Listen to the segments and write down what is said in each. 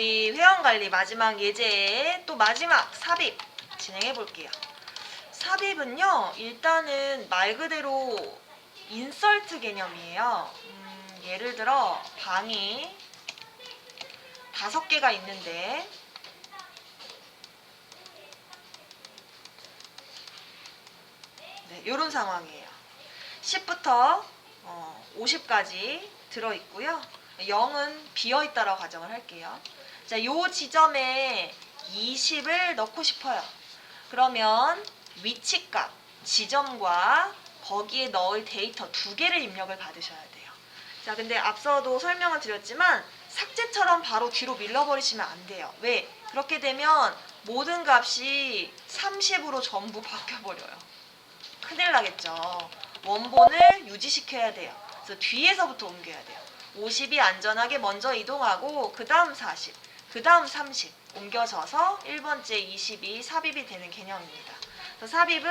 우리 회원관리 마지막 예제에 또 마지막 삽입 진행해 볼게요. 삽입은요, 일단은 말 그대로 인설트 개념이에요. 음, 예를 들어 방이 다섯 개가 있는데 네, 이런 상황이에요. 10부터 어, 50까지 들어 있고요. 0은 비어 있다라고 가정을 할게요. 자, 요 지점에 20을 넣고 싶어요. 그러면 위치값, 지점과 거기에 넣을 데이터 두 개를 입력을 받으셔야 돼요. 자, 근데 앞서도 설명을 드렸지만 삭제처럼 바로 뒤로 밀려버리시면 안 돼요. 왜? 그렇게 되면 모든 값이 30으로 전부 바뀌어버려요. 큰일 나겠죠. 원본을 유지시켜야 돼요. 그래서 뒤에서부터 옮겨야 돼요. 50이 안전하게 먼저 이동하고 그 다음 40, 그 다음 30 옮겨져서 1번째 22 삽입이 되는 개념입니다. 그래서 삽입은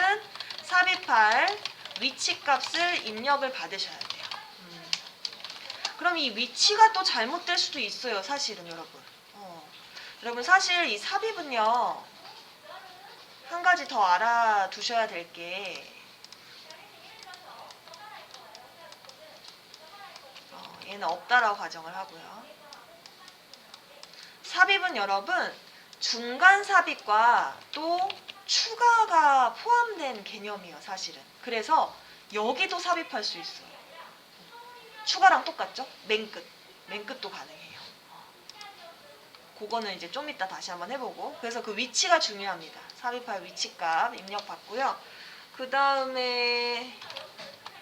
삽입할 위치값을 입력을 받으셔야 돼요. 음. 그럼 이 위치가 또 잘못될 수도 있어요, 사실은 여러분. 어. 여러분 사실 이 삽입은요 한 가지 더 알아두셔야 될게 어, 얘는 없다라고 가정을 하고요. 삽입은 여러분 중간 삽입과 또 추가가 포함된 개념이에요, 사실은. 그래서 여기도 삽입할 수 있어요. 추가랑 똑같죠? 맨 끝. 맨 끝도 가능해요. 그거는 이제 좀 이따 다시 한번 해보고. 그래서 그 위치가 중요합니다. 삽입할 위치값 입력 받고요. 그 다음에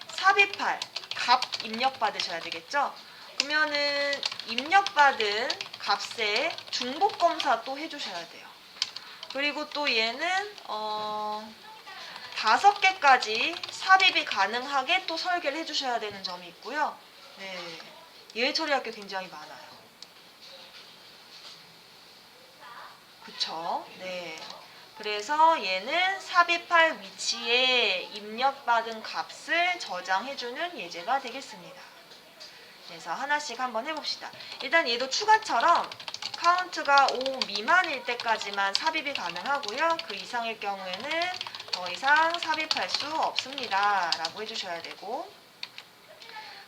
삽입할 값 입력 받으셔야 되겠죠? 그러면은 입력받은 값에 중복 검사 또 해주셔야 돼요. 그리고 또 얘는 어 다섯 개까지 삽입이 가능하게 또 설계를 해주셔야 되는 점이 있고요. 네, 예외 처리할 게 굉장히 많아요. 그쵸? 네. 그래서 얘는 삽입할 위치에 입력받은 값을 저장해주는 예제가 되겠습니다. 그래서 하나씩 한번 해봅시다. 일단 얘도 추가처럼 카운트가 5 미만일 때까지만 삽입이 가능하고요. 그 이상일 경우에는 더 이상 삽입할 수 없습니다. 라고 해주셔야 되고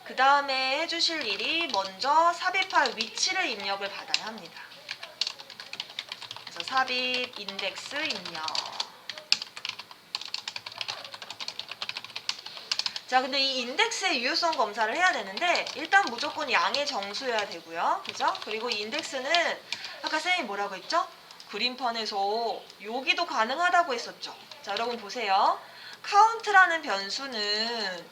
그 다음에 해주실 일이 먼저 삽입할 위치를 입력을 받아야 합니다. 그래서 삽입 인덱스 입력 자, 근데 이 인덱스의 유효성 검사를 해야 되는데 일단 무조건 양의 정수여야 되고요. 그죠? 그리고 이 인덱스는 아까 선생님이 뭐라고 했죠? 그림판에서 여기도 가능하다고 했었죠. 자, 여러분 보세요. 카운트라는 변수는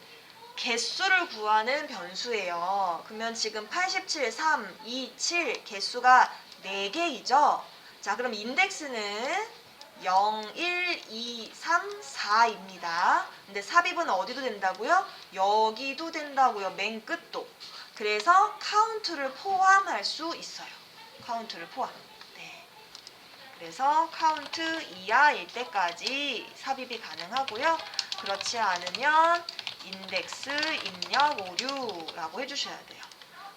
개수를 구하는 변수예요. 그러면 지금 87, 3, 2, 7 개수가 4개이죠. 자, 그럼 인덱스는 0, 1, 2, 3, 4입니다. 근데 삽입은 어디도 된다고요? 여기도 된다고요. 맨 끝도. 그래서 카운트를 포함할 수 있어요. 카운트를 포함. 네. 그래서 카운트 이하일 때까지 삽입이 가능하고요. 그렇지 않으면 인덱스 입력 오류라고 해주셔야 돼요.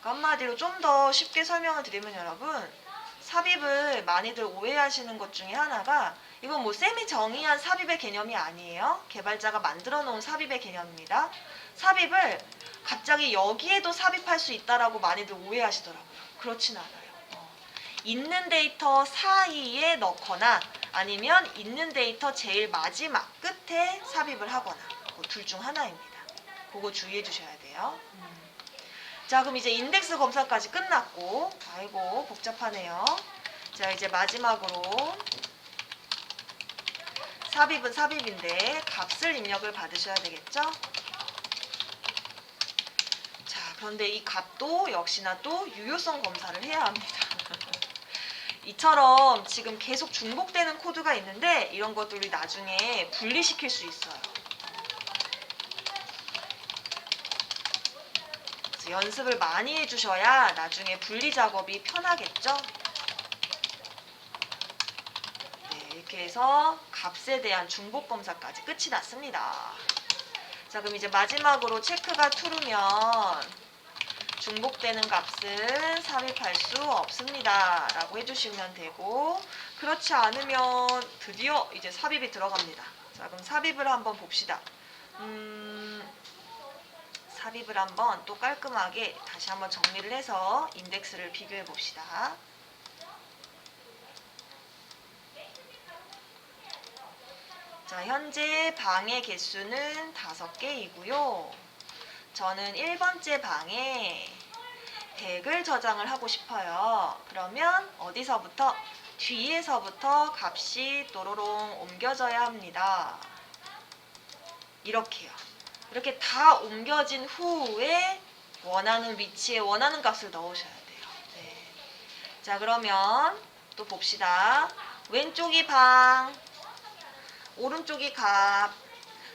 그러니까 한마디로 좀 더 쉽게 설명을 드리면 여러분 삽입을 많이들 오해하시는 것 중에 하나가 이건 뭐 쌤이 정의한 삽입의 개념이 아니에요. 개발자가 만들어 놓은 삽입의 개념입니다. 삽입을 갑자기 여기에도 삽입할 수 있다라고 많이들 오해하시더라고요. 그렇진 않아요. 어. 있는 데이터 사이에 넣거나 아니면 있는 데이터 제일 마지막 끝에 삽입을 하거나 그둘중 하나입니다. 그거 주의해 주셔야 돼요. 음. 자 그럼 이제 인덱스 검사까지 끝났고 아이고 복잡하네요. 자 이제 마지막으로 삽입은 삽입인데 값을 입력을 받으셔야 되겠죠? 자 그런데 이 값도 역시나 또 유효성 검사를 해야 합니다. 이처럼 지금 계속 중복되는 코드가 있는데 이런 것들을 나중에 분리시킬 수 있어요. 연습을 많이 해주셔야 나중에 분리 작업이 편하겠죠? 네, 이렇게 해서 값에 대한 중복 검사까지 끝이 났습니다. 자, 그럼 이제 마지막으로 체크가 true면 중복되는 값은 삽입할 수 없습니다. 라고 해주시면 되고 그렇지 않으면 드디어 이제 삽입이 들어갑니다. 자 그럼 삽입을 한번 봅시다. 음, 삽입을 한번 또 깔끔하게 다시 한번 정리를 해서 인덱스를 비교해 봅시다. 자, 현재 방의 개수는 다섯 개이고요. 저는 1번째 방에 100을 저장을 하고 싶어요. 그러면 어디서부터? 뒤에서부터 값이 또로롱 옮겨져야 합니다. 이렇게요. 이렇게 다 옮겨진 후에 원하는 위치에 원하는 값을 넣으셔야 돼요. 네. 자, 그러면 또 봅시다. 왼쪽이 방, 오른쪽이 값.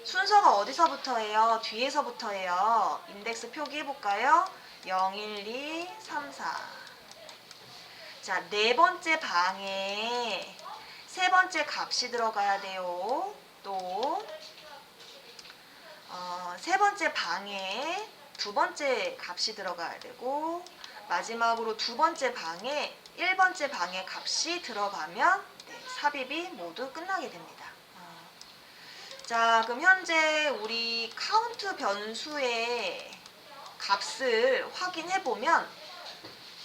순서가 어디서부터예요? 뒤에서부터예요. 인덱스 표기해볼까요? 0, 1, 2, 3, 4. 자, 네 번째 방에 세 번째 값이 들어가야 돼요. 또, 어, 세 번째 방에 두 번째 값이 들어가야 되고, 마지막으로 두 번째 방에 1번째 방의 값이 들어가면 네, 삽입이 모두 끝나게 됩니다. 어. 자, 그럼 현재 우리 카운트 변수의 값을 확인해 보면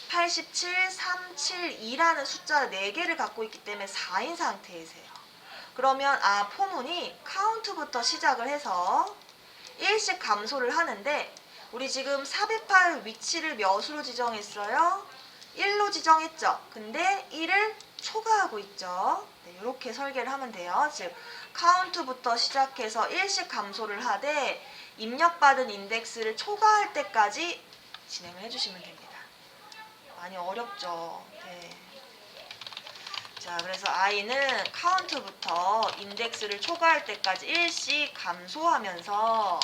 87, 372라는 숫자 4개를 갖고 있기 때문에 4인 상태이세요. 그러면 아 포문이 카운트부터 시작을 해서 1씩 감소를 하는데 우리 지금 삽입할 위치를 몇으로 지정했어요? 1로 지정했죠. 근데 1을 초과하고 있죠. 네, 이렇게 설계를 하면 돼요. 즉 카운트부터 시작해서 1씩 감소를 하되 입력받은 인덱스를 초과할 때까지 진행을 해주시면 됩니다. 많이 어렵죠. 네. 자, 그래서 i는 카운트부터 인덱스를 초과할 때까지 1씩 감소하면서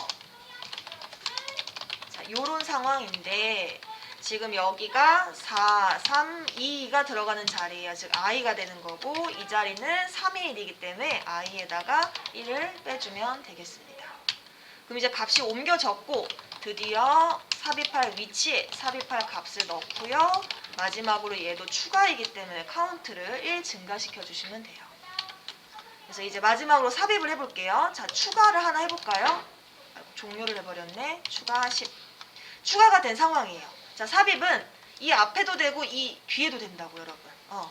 자, 요런 상황인데 지금 여기가 4, 3, 2가 들어가는 자리예요. 즉 i가 되는 거고 이 자리는 3의 1이기 때문에 i에다가 1을 빼주면 되겠습니다. 그럼 이제 값이 옮겨졌고 드디어 삽입할 위치에 삽입할 값을 넣고요. 마지막으로 얘도 추가이기 때문에 카운트를 1 증가시켜 주시면 돼요. 그래서 이제 마지막으로 삽입을 해볼게요. 자, 추가를 하나 해볼까요? 종료를 해버렸네. 추가 10. 추가가 된 상황이에요. 자, 삽입은 이 앞에도 되고 이 뒤에도 된다고 여러분. 어.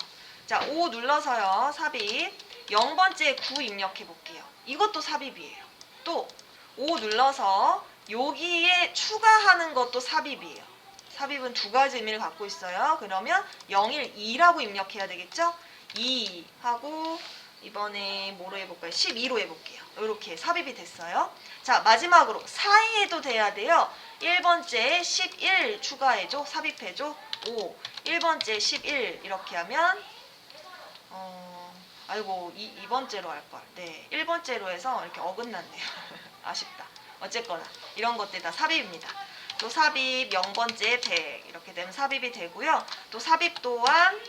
자, 5 눌러서요. 삽입. 0번째 9 입력해 볼게요. 이것도 삽입이에요. 또5 눌러서 여기에 추가하는 것도 삽입이에요. 삽입은 두 가지 의미를 갖고 있어요. 그러면 012라고 입력해야 되겠죠? 2 하고 이번에 뭐로 해볼까요? 12로 해볼게요. 이렇게 삽입이 됐어요. 자 마지막으로 4위에도 돼야 돼요. 1번째 11 추가해줘. 삽입해줘. 5 1번째 11 이렇게 하면 어 아이고 이, 2번째로 할걸. 네 1번째로 해서 이렇게 어긋났네요. 아쉽다. 어쨌거나 이런 것들 다 삽입입니다. 또 삽입 0번째 100 이렇게 되면 삽입이 되고요. 또 삽입 또한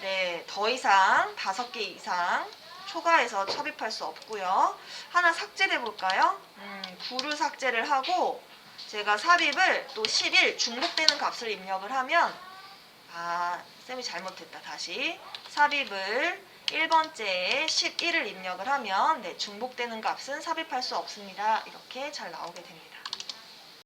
네, 더 이상 다섯 개 이상 초과해서 삽입할 수 없고요. 하나 삭제해 볼까요? 음, 9를 삭제를 하고 제가 삽입을 또 11 중복되는 값을 입력을 하면 아, 쌤이 잘못했다. 다시 삽입을 1번째에 11을 입력을 하면 네, 중복되는 값은 삽입할 수 없습니다. 이렇게 잘 나오게 됩니다.